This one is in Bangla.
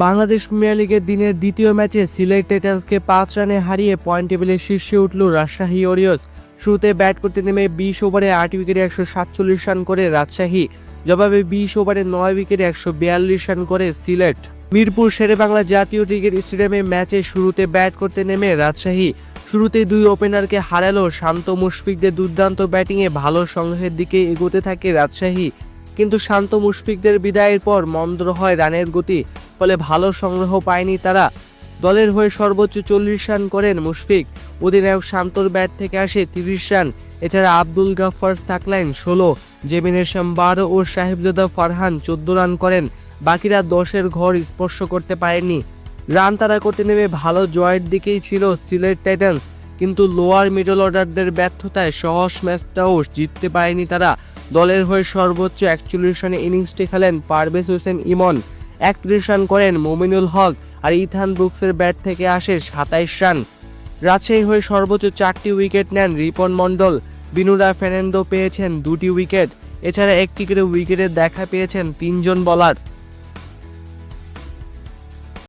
বাংলাদেশ প্রিমিয়ার লিগের দিনের দ্বিতীয় ম্যাচে সিলেট টাইটান্সকে পাঁচ রানে হারিয়ে পয়েন্ট টেবিলের শীর্ষে উঠল রাজশাহী ওরিয়স শুরুতে ব্যাট করতে নেমে বিশ ওভারে আট উইকেটে একশো সাতচল্লিশ রান করে রাজশাহী। জবাবে বিশ ওভারে নয় উইকেটে একশো বিয়াল্লিশ রান করে সিলেট। মিরপুর শেরেবাংলা জাতীয় ক্রিকেট স্টেডিয়ামে ম্যাচে শুরুতে ব্যাট করতে নেমে রাজশাহী। শুরুতেই দুই ওপেনারকে হারালো শান্ত মুশফিকদের দুর্দান্ত ব্যাটিংয়ে ভালো সংগ্রহের দিকে এগোতে থাকে রাজশাহী। কিন্তু শান্ত মুশফিকদের বিদায়ের পর মন্দ হয় রানের গতি, ফলে ভালো সংগ্রহ পায়নি তারা। দলের হয়ে সর্বোচ্চ চল্লিশ রান করেন মুশফিক। অধিনায়ক শান্তর ব্যাট থেকে আসে তিরিশ রান। এছাড়া আব্দুল গাফফার সাকলাইন ষোলো জেমিনের শাম বারো ও সাহেবজাদা ফারহান চোদ্দ রান করেন। বাকিরা দশের ঘর স্পর্শ করতে পারেনি রান তারা করতে নেমে ভালো জয়ের দিকেই ছিল সিলেট টাইটান্স, কিন্তু লোয়ার মিডল অর্ডারদের ব্যর্থতায় সহজ ম্যাচটাও জিততে পারেনি তারা। দলের হয়ে সর্বোচ্চ একচল্লিশ রানে ইনিংসটি খেলেন পারভেজ হোসেন ইমন। একত্রিশ রান করেন মোমিনুল হক আর ইথান ব্রুকসের ব্যাট থেকে আসে সাতাইশ রান। রাজশাহী হয়ে সর্বোচ্চ চারটি উইকেট নেন রিপন মণ্ডল। বিনুরা ফেরেন্দো পেয়েছেন দুটি উইকেট। এছাড়া একটি করে উইকেটের দেখা পেয়েছেন তিনজন বলার